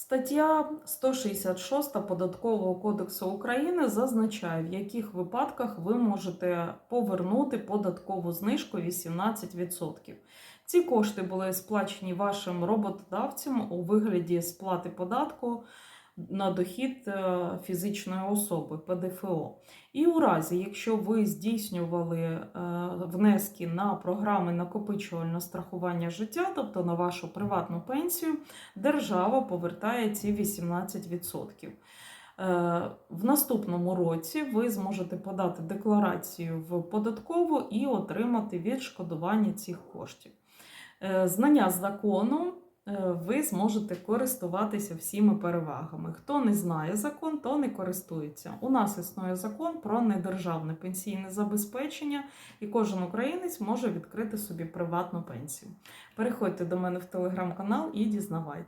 Стаття 166 Податкового кодексу України зазначає, в яких випадках ви можете повернути податкову знижку 18%. Ці кошти були сплачені вашим роботодавцем у вигляді сплати податку на дохід е, фізичної особи ПДФО. І у разі, якщо ви здійснювали е, внески на програми накопичувального страхування життя, тобто на вашу приватну пенсію, держава повертає ці 18%. Е, В наступному році ви зможете подати декларацію в податкову і отримати відшкодування цих коштів. Знання закону ви зможете користуватися всіми перевагами. Хто не знає закон, то не користується. У нас існує закон про недержавне пенсійне забезпечення, і кожен українець може відкрити собі приватну пенсію. Переходьте до мене в телеграм-канал і дізнавайтеся.